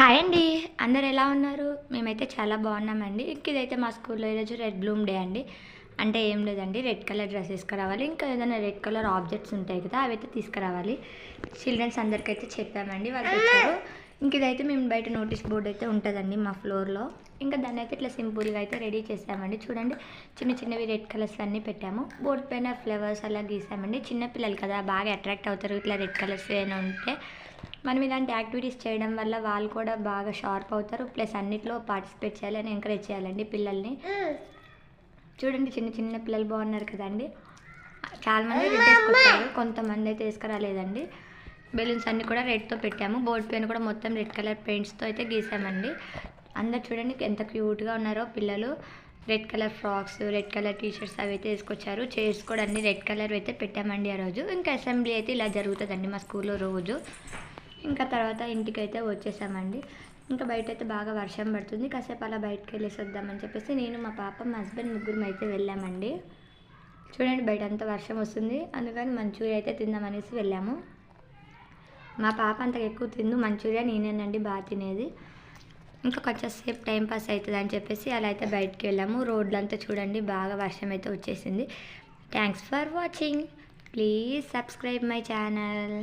Hi అండి. అందరు ఎలా ఉన్నారు? మేమైతే చాలా బాగున్నామండి. ఇంక ఇదైతే మా స్కూల్లో ఈరోజు రెడ్ బ్లూమ్ డే అండి. అంటే ఏం లేదండి రెడ్ కలర్ డ్రెస్ తీసుకురావాలి ఇంకా ఏదైనా రెడ్ కలర్ ఆబ్జెక్ట్స్ ఉంటాయి కదా అవి అయితే తీసుకురావాలి. చిల్డ్రన్స్ అందరికైతే చెప్పామండి వాళ్ళు వచ్చారు. ఇంక ఇదైతే మేము బయట నోటీస్ బోర్డు అయితే ఉంటుందండి మా ఫ్లోర్లో. ఇంకా దాన్ని అయితే ఇట్లా సింపుల్గా అయితే రెడీ చేసామండి. చూడండి చిన్న చిన్నవి రెడ్ కలర్స్ అన్నీ పెట్టాము. బోర్డు పైన ఫ్లవర్స్ అలా గీసామండి. చిన్న పిల్లలు కదా బాగా అట్రాక్ట్ అవుతారు ఇట్లా రెడ్ కలర్స్ ఏమైనా ఉంటే. మనం ఇలాంటి యాక్టివిటీస్ చేయడం వల్ల వాళ్ళు కూడా బాగా షార్ప్ అవుతారు. ప్లస్ అన్నిట్లో పార్టిసిపేట్ చేయాలని ఎంకరేజ్ చేయాలండి పిల్లల్ని. చూడండి చిన్న చిన్న పిల్లలు బాగున్నారు కదండి. చాలామంది రెడ్ వేసుకొచ్చారు. కొంతమంది అయితే వేసుకురాలేదండి. బెలూన్స్ అన్నీ కూడా రెడ్తో పెట్టాము. బోర్డ్ పైన కూడా మొత్తం రెడ్ కలర్ పెయింట్స్తో అయితే గీసామండి. అందరు చూడండి ఎంత క్యూట్గా ఉన్నారో పిల్లలు. Red colour frocks red colour t shirts అవి అయితే వేసుకొచ్చారు చైర్స్ కూడా అన్ని రెడ్ కలర్ అయితే పెట్టామండి ఆ రోజు. ఇంకా అసెంబ్లీ అయితే ఇలా జరుగుతుందండి మా స్కూల్లో రోజు. ఇంకా తర్వాత ఇంటికైతే వచ్చేసామండి. ఇంకా బయట అయితే బాగా వర్షం పడుతుంది. కాసేపు అలా బయటకు వెళ్ళేసి వద్దామని చెప్పేసి నేను మా పాప మా హస్బెండ్ ముగ్గురు అయితే వెళ్ళామండి. చూడండి బయట అంతా వర్షం వస్తుంది. అందుకని మంచూరియా అయితే తిందామనేసి వెళ్ళాము. మా పాప అంత ఎక్కువ తిందు. మంచూరియా నేనేనండి బాగా తినేది. ఇంకా కొంచెం సేపు టైం పాస్ అవుతుంది అని చెప్పేసి అలా అయితే బయటికి వెళ్ళాము. రోడ్లంతా చూడండి బాగా వర్షం అయితే వచ్చేసింది. Thanks for watching please subscribe my channel